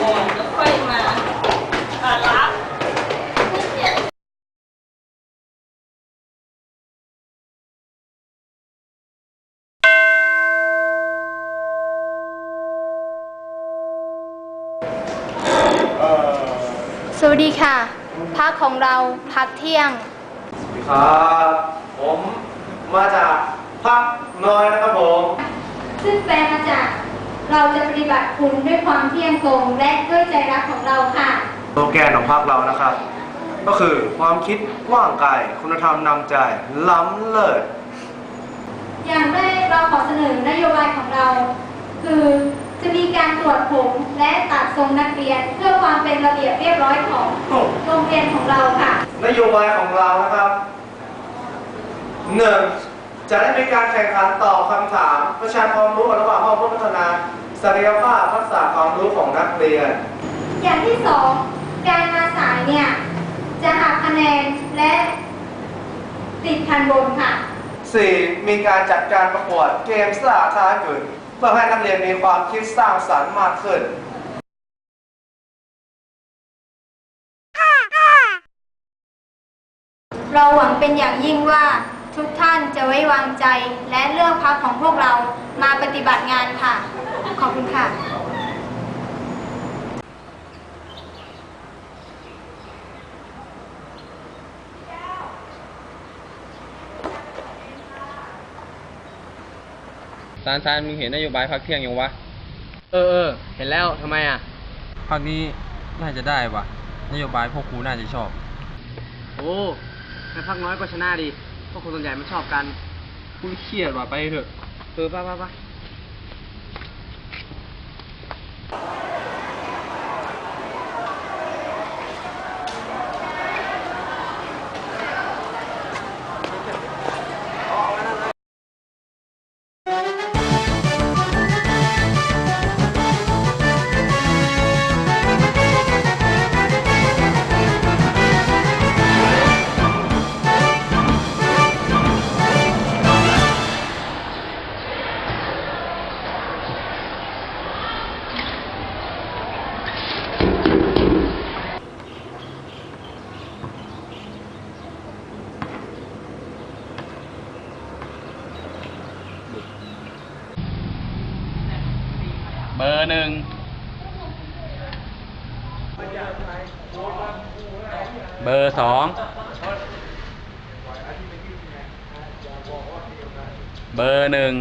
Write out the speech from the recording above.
ก่อนแล้วค่อยมาอ่ารับสวัสดีค่ะ พักของเราพักเที่ยง สวัสดีครับ ผมมาจากภาคน้อยนะครับผม ซึ่งแปลมาจาก เราจะปฏิบัติคุณด้วยความเที่ยงตรงและด้วยใจรักของเราค่ะโลแกนของพรรคเรานะครับ ก็คือความคิดกว้างไกลคุณธรรมนำใจ ล้ำเลิศ อย่างแรกเราขอเสนอนโยบายของเรา คือจะมีการตรวจผมและตัดทรงนักเรียน เพื่อความเป็นระเบียบเรียบร้อยของโรงเรียนของเราค่ะ นโยบายของเรานะครับหนึ่งจะได้มีการแข่งขันตอบคำถาม ประชาความรู้ระหว่างห้องเพื่อพัฒนา ศักยภาพทักษะความรู้ของนักเรียน อย่างที่สองการมาสายเนี่ย จะหักคะแนนและติดทันบนค่ะ 4. มีการจัดการประกวดเกมสาธารณะเพื่อให้นักเรียนมีความคิดสร้างสรรค์มากขึ้น เราหวังเป็นอย่างยิ่งว่าทุกท่านจะไว้วางใจและเลือกพักของพวกเรามาปฏิบัติงานค่ะ ขอบคุณค่ะ ซานซานมึงเห็นนโยบายพักเที่ยงยังวะ เออเออ เห็นแล้วทำไมอะภาคนี้น่าจะได้วะนโยบายพวกครูน่าจะชอบ โอ้แค่พักน้อยก็ชนะดี พวกคนส่วนใหญ่มันชอบกัน กูเครียดว่ะไปเถอะ เออไป้าป้าป้ บอร์หนึ่งเบอร์สองเบอร์หนึ่ง